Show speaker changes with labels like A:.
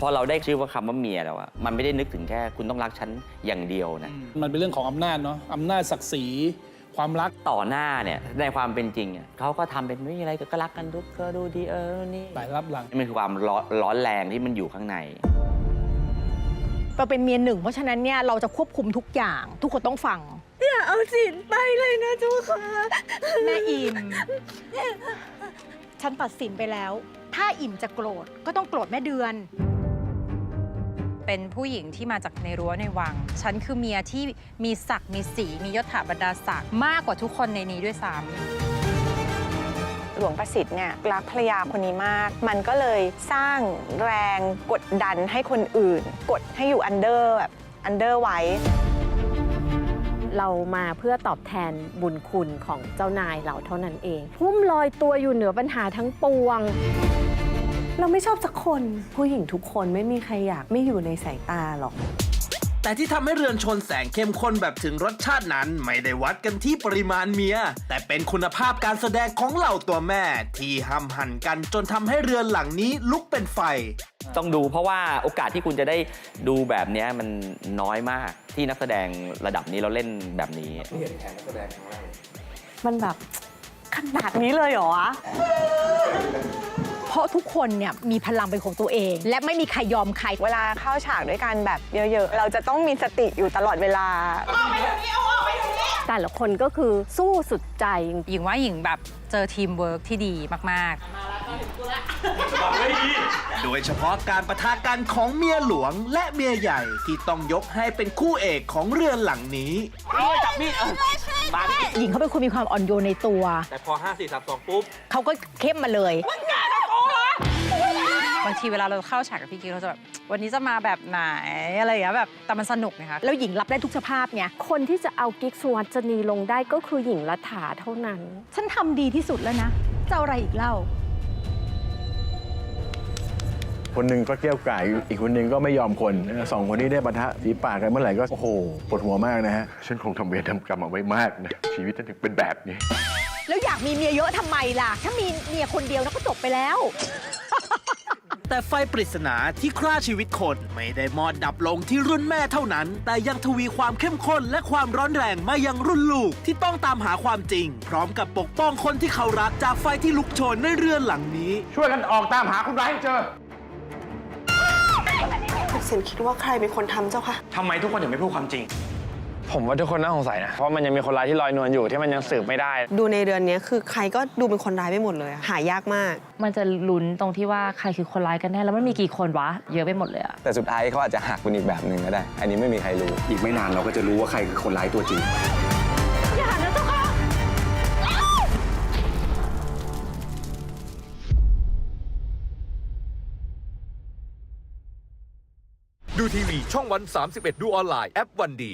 A: พอเราได้ชื่อว่าคำว่าเมียแล้วอะมันไม่ได้นึกถึงแค่คุณต้องรักฉันอย่างเดียวนะ
B: มันเป็นเรื่องของอำนาจเนาะอำนาจศักดิ์ศรีความรัก
A: ต่อหน้าเนี่ยในความเป็นจริงอะเขาก็ทำเป็นไม่มีอะไรก็รักกันทุกก็ดูดีเออนี่
B: แต่รับหลัง
A: นี่มันคือความร้อนร้อนแรงที่มันอยู่ข้างใน
C: เราเป็นเมียหนึ่งเพราะฉะนั้นเนี่ยเราจะควบคุมทุกอย่าง ทุกคนต้องฟัง
D: อย่าเอาสินไปเลยนะเจ้าค่ะ
C: แม่อิมฉันตัดสินไปแล้ว ถ้าอิมจะโกรธก็ต้องโกรธแม่เดือน
E: เป็นผู้หญิงที่มาจากในรั้วในวัง ฉันคือเมียที่มีศักดิ์มีสีมียศถาบรรดาศักดิ์มากกว่าทุกคนในนี้ด้วยซ้ำ
F: หลวงประสิทธิ์เนี่ยรักภรรยาคนนี้มาก มันก็เลยสร้างแรงกดดันให้คนอื่น กดให้อยู่อันเดอร์แบบอันเดอร์ไว้
G: เรามาเพื่อตอบแทนบุญคุณของเจ้านายเราเท่านั้นเอง พุ่มลอยตัวอยู่เหนือปัญหาทั้งปวง
D: เราไม่ชอบสักคน ผู้หญิงทุกคนไม่มีใครอยากไม่อยู่ในสายตาหรอก
H: แต่ที่ทำให้เรือนชนแสงเข้มข้นแบบถึงรสชาตินั้น ไม่ได้วัดกันที่ปริมาณเมีย แต่เป็นคุณภาพการแสดงของเหล่าตัวแม่ ที่ห้ำหั่นกันจนทำให้เรือนหลังนี้ลุกเป็นไฟ
A: ต้องดูเพราะว่าโอกาสที่คุณจะได้ดูแบบเนี้ยมันน้อยมากที่นักแสดงระดับนี้เราเล่นแบบนี้
D: มันแบบ ขนาดนี้เลยเหรอวะ
C: เพราะทุกคนเนี่ยมีพลังเป็นของตัวเอง และไม่มีใครยอมใคร
F: เวลาเข้าฉากด้วยกันแบบเยอะ ๆ เราจะต้องมีสติอยู่ตลอดเวลา
G: แต่ละคนก็คือสู้สุดใจ
E: หญิงว่าหญิงแบบเจอทีมเวิร์กที่ดีมาก ๆ
H: โดยเฉพาะการประทะกันของเมียหลวงและเมียใหญ่ที่ต้องยกให้เป็นคู่เอกของเรือนหลังนี้
C: หญิงเขาเป็นคนมีความอ่อนโยนในตัว
A: แต่พอ 5 4 3 2 ปุ๊บ
C: เขาก็เข้มมาเลย
E: บางทีเวลาเราเข้าฉากกับพี่กิ๊กเราจะแบบวันนี้จะมาแบบไหนอะไรอย่างเงี้ยแบบแต่มันสนุกนะคะ
C: แล้วหญิงรับได้ทุกสภาพไง
G: คนที่จะเอากิ๊กสุวัจนีลงได้ก็คือหญิงรัฐาเท่านั้น
C: ฉันทำดีที่สุดแล้วนะจะเอาอะไรอีกเล่า
I: คนหนึ่งก็เกรี้ยวกร่ายอีกคนหนึ่งก็ไม่ยอมคนสองคนนี้ได้ปะทะฝีปากกันเมื่อไหร่ก็โอ้โหปวดหัวมากนะฮะ
J: ฉันคงทำเวรทำกรรมเอาไว้มากนะ ชีวิตฉันถึงเป็นแบบนี้
C: แล้วอยากมีเมียเยอะทำไมล่ะ ถ้ามีเมียคนเดียวแล้วก็จบไปแล้ว
H: แต่ไฟปริศนาที่ฆ่าชีวิตคนไม่ได้มอดดับลงที่รุ่นแม่เท่านั้น แต่ยังทวีความเข้มข้นและความร้อนแรงมายังรุ่นลูกที่ต้องตามหาความจริง พร้อมกับปกป้องคนที่เขารักจากไฟที่ลุกโชนในเรือนหลังนี้
I: ช่วยกันออกตามหาคนร้ายให้เจอ
D: สินคิดว่าใครเป็นคนทำเจ้าค่ะ
A: ทำไมทุกคนถึงไม่พูดความจริง
K: ผมว่าทุกคนน่าสงสัยนะ เพราะมันยังมีคนร้ายที่ลอยนวลอยู่ที่มันยังสืบไม่ได้
D: ดูในเรือนนี้คือใครก็ดูเป็นคนร้ายไปหมดเลยอะหายากมาก
G: มันจะลุ้นตรงที่ว่าใครคือคนร้ายกันแน่แล้วมันมีกี่คนวะ เยอะไปหมดเลยอะ
K: แต่สุดท้ายเขาอาจจะหักเป็นอีกแบบหนึ่งก็ได้ อันนี้ไม่มีใครรู้
J: อีกไม่นานเราก็จะรู้ว่าใครคือคนร้ายตัวจริง
L: ดูทีวีช่องวัน 31 ดูออนไลน์แอปวันดี